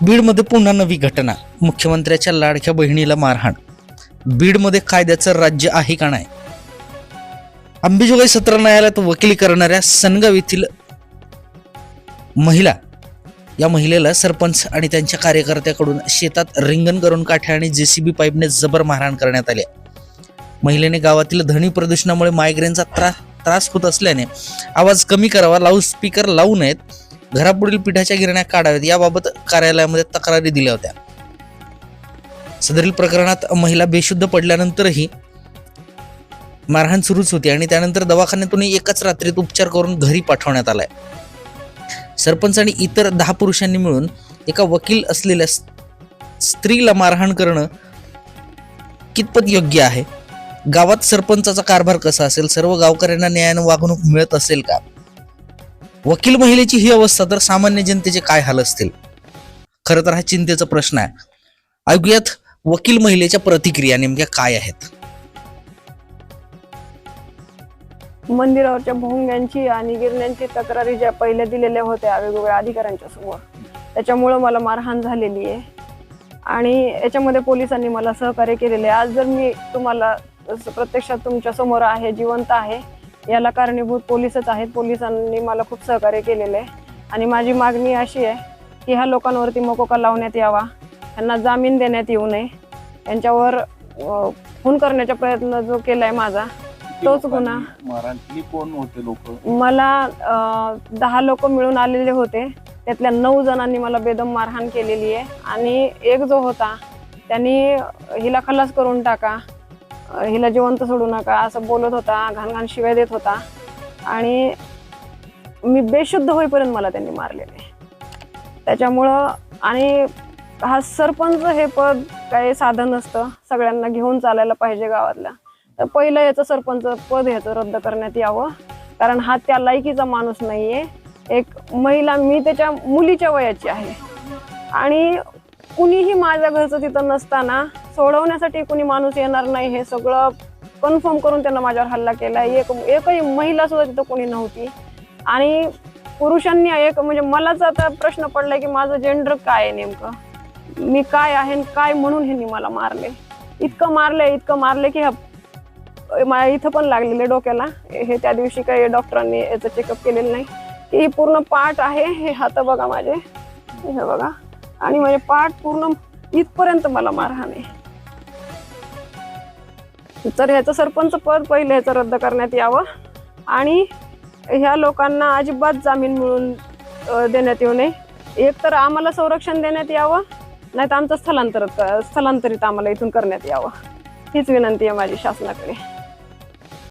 बीडमध्ये पुन्हा नवी घटना. मुख्यमंत्र्याच्या लाडक्या बहिणीला मारहाण. बीडमध्ये कायद्याचं राज्य आहे का नाही? अंबेजोगाई सत्र न्यायालयात वकिली करणाऱ्या सनगाव येथील महिला या महिलेला सरपंच आणि त्यांच्या कार्यकर्त्याकडून शेतात रिंगण करून काठ्या आणि जेसीबी पाईपने जबर मारहाण करण्यात आली महिलेने गावातील ध्वनी प्रदूषणामुळे मायग्रेनचा त्रास त्रास होत असल्याने आवाज कमी करावा लाऊड स्पीकर लावू नयेत. घरापुढील पिठाच्या गिरण्या काढाव्यात. याबाबत कार्यालयामध्ये तक्रारी दिल्या होत्या. सदरील प्रकरणात महिला बेशुद्ध पडल्यानंतरही मारहाण सुरूच होती आणि त्यानंतर दवाखान्यातून एकाच रात्रीत उपचार करून घरी पाठवण्यात आलाय. सरपंच आणि इतर दहा पुरुषांनी मिळून एका वकील असलेल्या स्त्रीला मारहाण करणं कितपत योग्य आहे? गावात सरपंचाचा कारभार कसा असेल? सर्व गावकऱ्यांना न्यायानं वागणूक मिळत असेल का? वकील महिलेची ही अवस्था तर सामान्य जनतेचे काय हाल असतील? खरं तर हा चिंतेचा प्रश्न आहे. ऐकूयात वकील महिलेच्या प्रतिक्रिया नेमक्या काय आहेत? मंदिरावरच्या भोंग्यांची आणि गिरण्यांची तक्रारी ज्या पहिल्या दिलेल्या होत्या वेगवेगळ्या अधिकाऱ्यांच्या समोर त्याच्यामुळं मला मारहाण झालेली आहे. आणि याच्यामध्ये पोलिसांनी मला सहकार्य केलेले आहे. आज जर मी तुम्हाला प्रत्यक्षात तुमच्यासमोर आहे जिवंत आहे याला कारणीभूत पोलीसच आहेत. पोलिसांनी मला खूप सहकार्य केलेलं आहे. आणि माझी मागणी अशी आहे की ह्या लोकांवरती मकोका लावण्यात यावा. त्यांना जामीन देण्यात येऊ नये. यांच्यावर खून करण्याचा प्रयत्न जो केलाय माझा तोच गुन्हा. कोण होते लोक? मला दहा लोक मिळून आलेले होते. त्यातल्या नऊ जणांनी मला बेदम मारहाण केलेली आहे. आणि एक जो होता त्यांनी हिला खलास करून टाका. हिला जिवंत सोडू नका असं बोलत होता घाण घाण शिवाय देत होता. आणि मी बेशुद्ध होईपर्यंत मला त्यांनी मारलेले. त्याच्यामुळं आणि हा सरपंच हे पद काही साधन नसतं. सगळ्यांना घेऊन चालायला पाहिजे गावातल्या. तर पहिलं याचं सरपंच पद ह्याचं रद्द करण्यात यावं. कारण हा त्या लायकीचा माणूस नाहीये. एक महिला मी त्याच्या मुलीच्या वयाची आहे. आणि कुणीही माझ्या घरचं तिथं नसताना सोडवण्यासाठी कुणी माणूस येणार नाही हे सगळं कन्फर्म करून त्यांना माझ्यावर हल्ला केला एक एकही महिला सुद्धा तिथं कोणी नव्हती. आणि पुरुषांनी एक म्हणजे मलाच आता प्रश्न पडलाय की माझं जेंडर काय आहे नेमकं? मी काय आहे काय म्हणून ह्यांनी मला मारले? इतकं मारले इतकं मारले की ह्या मला इथं पण लागलेले डोक्याला. हे त्या दिवशी काही डॉक्टरांनी याचं चेकअप केलेलं नाही. की पूर्ण पाठ आहे हे हात बघा माझे. हे बघा. आणि माझे पाठ पूर्ण इथपर्यंत मला मारहाण आहे. तर ह्याचं सरपंच पद पहिले ह्याचं रद्द करण्यात यावं. आणि ह्या लोकांना अजिबात जामीन मिळून देण्यात येऊ नये. एक तर आम्हाला संरक्षण देण्यात यावं नाही तर आमचं स्थलांतर स्थलांतरित आम्हाला इथून करण्यात यावं. हीच विनंती आहे माझी शासनाकडे.